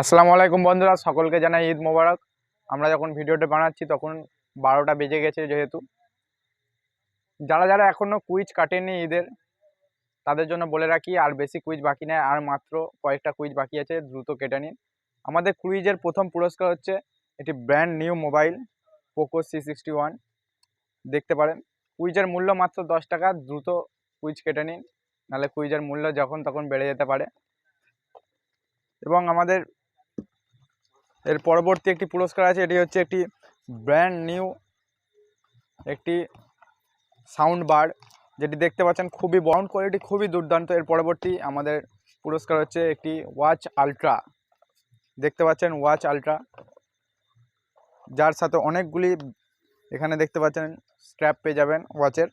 আসসালামু আলাইকুম বন্ধুরা, সকলকে জানাই ঈদ মোবারক। আমরা যখন ভিডিওটা বানাচ্ছি তখন বারোটা বেজে গেছে যেহেতু। যারা যারা এখনও কুইজ কাটেনি ঈদের, তাদের জন্য বলে রাখি, আর বেশি কুইজ বাকি নেই, আর মাত্র কয়েকটা কুইজ বাকি আছে, দ্রুত কেটে নিন। আমাদের কুইজের প্রথম পুরস্কার হচ্ছে এটি brand new mobile Poco C sixty one দেখতে পারেন কুইজের মূল্য মাত্র দশ টাকা, দ্রুত কুইজ কেটে নিন। নাহলে কুইজের মূল্য যখন তখন বেড়ে যেতে পারে। এবং আমাদের এর পরবর্তী একটি পুরস্কার আছে, এটি হচ্ছে একটি ব্র্যান্ড নিউ একটি সাউন্ড বার যেটি দেখতে পাচ্ছেন খুবই বাউন্ড কোয়ালিটি খুবই দুর্দান্ত। এর পরবর্তী আমাদের পুরস্কার হচ্ছে একটি ওয়াচ আলট্রা দেখতে পাচ্ছেন ওয়াচ আলট্রা যার সাথে অনেকগুলি এখানে দেখতে পাচ্ছেন স্ট্র্যাপ পেয়ে যাবেন ওয়াচের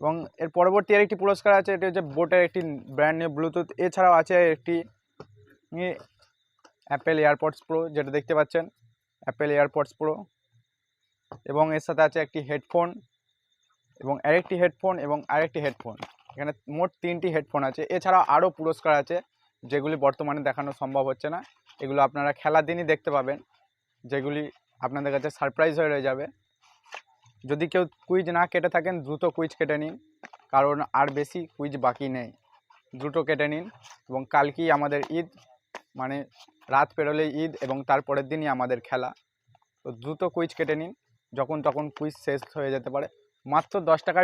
এবং এর পরবর্তী আর একটি পুরস্কার আছে, এটি হচ্ছে বোটের একটি ব্র্যান্ড নিউ ব্লুটুথ এছাড়াও আছে একটি অ্যাপেল এয়ারপডস প্রো যেটা দেখতে পাচ্ছেন অ্যাপেল এয়ারপডস প্রো এবং এর সাথে আছে একটি হেডফোন এবং আরেকটি হেডফোন এবং আরেকটি হেডফোন এখানে মোট তিনটি হেডফোন আছে। এছাড়াও আরও পুরস্কার আছে, যেগুলি বর্তমানে দেখানো সম্ভব হচ্ছে না। এগুলো আপনারা খেলার দিনই দেখতে পাবেন, যেগুলি আপনাদের কাছে সারপ্রাইজ হয়ে রয়ে যাবে। যদি কেউ কুইজ না কেটে থাকেন, দ্রুত কুইজ কেটে নিন, কারণ আর বেশি কুইজ বাকি নেই। দ্রুত কেটে নিন এবং কালকেই আমাদের ঈদ মানে রাত পেরোলে ঈদ এবং তারপরের দিনই আমাদের খেলা। তো দ্রুত কুইজ কেটে নিন। যখন তখন কুইজ শেষ হয়ে যেতে পারে। মাত্র দশ টাকার